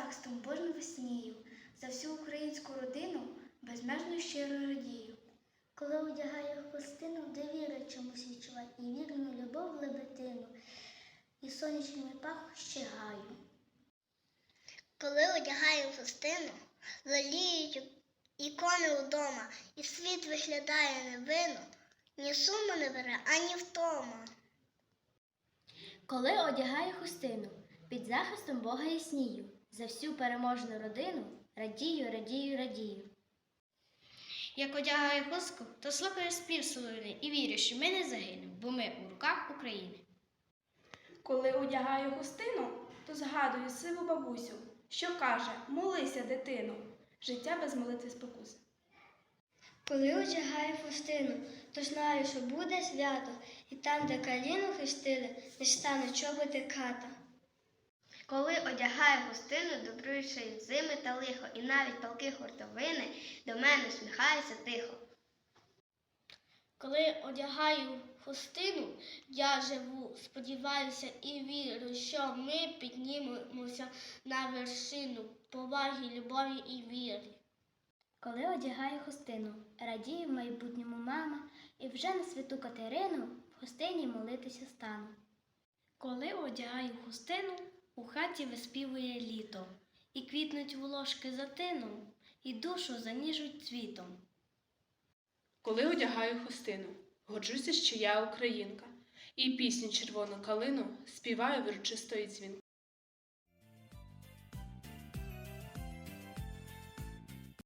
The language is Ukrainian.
захистом Божим веснію, за всю українську родину безмежно щиро радію. Коли одягаю хустину, довіри чомусь відчуваю, і вірну любов лебедину, і сонячними пахощі гаю. Коли одягаю хустину, леліють ікони удома, і світ виглядає невинно, ні суму не бере, ані втома. Коли одягаю хустину, під захистом Бога яснію, за всю переможну родину радію, радію, радію. Як одягаю хустку, то слухаю спів солов'їний і вірю, що ми не загинемо, бо ми у руках України. Коли одягаю хустину, то згадую сиву бабусю, що каже: молися, дитину, життя без молитви спокус. Коли одягаю хустину, то знаю, що буде свято, і там, де каліну хрестили, не стане чоботи ката. Коли одягаю густину, добруючи зими та лихо, і навіть палки хуртовини до мене усміхаються тихо. Коли одягаю хустину, я живу, сподіваюся і вірю, що ми піднімемося на вершину поваги, любові і віри. Коли одягаю хустину, радію в майбутньому мама, і вже на святу Катерину в хустині молитися стану. Коли одягаю хустину, у хаті виспівує літо, і квітнуть волошки за тином, і душу заніжуть цвітом. Коли одягаю хустину, горджуся, що я українка, і пісню червону калину співаю вирочисто і дзвінко.